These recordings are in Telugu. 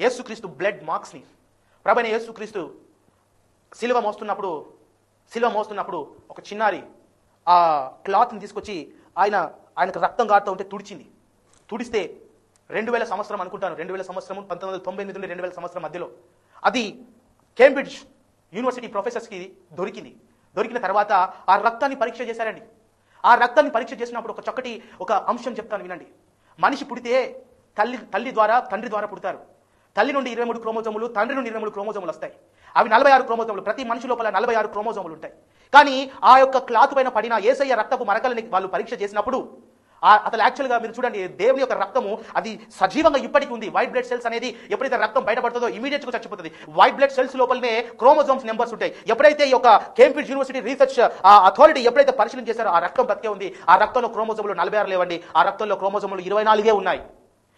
యేసుక్రీస్తు బ్లడ్ మార్క్స్ని ప్రభైన యేసుక్రీస్తు సిలువ మోస్తున్నప్పుడు సిలువ మోస్తున్నప్పుడు ఒక చిన్నారి ఆ క్లాత్ని తీసుకొచ్చి ఆయన ఆయనకు రక్తం గారుతూ ఉంటే తుడిచింది. తుడిస్తే రెండు వేల సంవత్సరం అనుకుంటాను. రెండు వేల సంవత్సరం పంతొమ్మిది వందల తొంభై ఎనిమిది నుండి రెండు వేల సంవత్సరం మధ్యలో. అది కేంబ్రిడ్జ్ యూనివర్సిటీ ప్రొఫెసర్స్కి దొరికింది. దొరికిన తర్వాత ఆ రక్తాన్ని పరీక్ష చేశారండి. ఆ రక్తాన్ని పరీక్ష చేసినప్పుడు ఒక చక్కటి ఒక అంశం చెప్తాను వినండి. మనిషి పుడితే తల్లి తల్లి ద్వారా తండ్రి ద్వారా పుడతారు. తల్లి నుండి ఇరవై మూడు క్రోమోజోములు తండ్రి నుండి ఇరవై మూడు క్రోమోజోములు వస్తాయి. అవి నలభై ఆరు క్రోమోజోములు ప్రతి మనిషి లోపల నలభై ఆరు క్రోమోజోములు ఉంటాయి. కానీ ఆ యొక్క క్లాత్ పైన పడిన ఏసయ్య రక్తపు మరకలని వాళ్ళు పరీక్ష చేసినప్పుడు ఆ యాక్చువల్గా మీరు చూడండి దేవుని యొక్క రక్తము అది సజీవంగా ఇప్పటికీ ఉంది. వైట్ బ్లడ్ సెల్స్ అనేది ఎప్పుడైతే రక్తం బయటపడుతుందో ఇమీడియట్గా చచ్చిపోతుంది. వైట్ బ్లడ్ సెల్స్ లోపలనే క్రోమోజోమ్స్ నెంబర్స్ ఉంటాయి. ఎప్పుడైతే ఈ యొక్క కేంబ్రిడ్జ్ యూనివర్సిటీ రీసెర్చ్ అథారిటీ ఎప్పుడైతే పరిశీలన చేశారో ఆ రక్తం బతికే ఉంది. ఆ రక్తంలో క్రోమోజోములు నలభై ఆరు లేవండి. ఆ రక్తంలో క్రోమోజోములు ఇరవై నాలుగే ఉన్నాయి.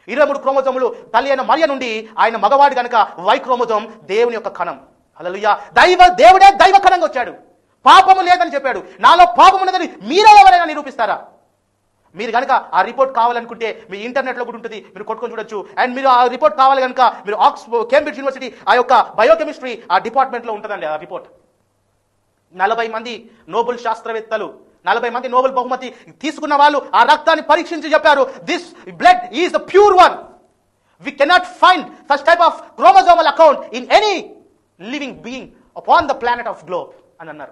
ఇరవై మూడు క్రోమోజోములు తల్లి అయిన మరియ నుండి ఆయన మగవాడు కనుక వై క్రోమోజోమ్? దేవుని యొక్క కణం. అలలుయ్య దైవ దేవుడే దైవ కణంగా వచ్చాడు. పాపము లేదని చెప్పాడు. నాలో పాపం ఉన్నదని మీరే ఎవరైనా నిరూపిస్తారా? మీరు కనుక ఆ రిపోర్ట్ కావాలనుకుంటే మీ ఇంటర్నెట్లో కూడా ఉంటుంది. మీరు కొట్టుకొని చూడొచ్చు. అండ్ మీరు ఆ రిపోర్ట్ కావాలి కనుక మీరు ఆక్స్ఫోర్డ్ కేంబ్రిడ్జ్ యూనివర్సిటీ ఆ యొక్క బయోకెమిస్ట్రీ ఆ డిపార్ట్మెంట్లో ఉంటుందండి ఆ రిపోర్ట్. నలభై మంది నోబుల్ శాస్త్రవేత్తలు నలభై మంది నోబెల్ బహుమతి తీసుకున్న వాళ్ళు ఆ రక్తాన్ని పరీక్షించి చెప్పారు. This blood is the pure one we cannot find such type of chromosomal account in any living being upon the planet of globe అని అన్నారు.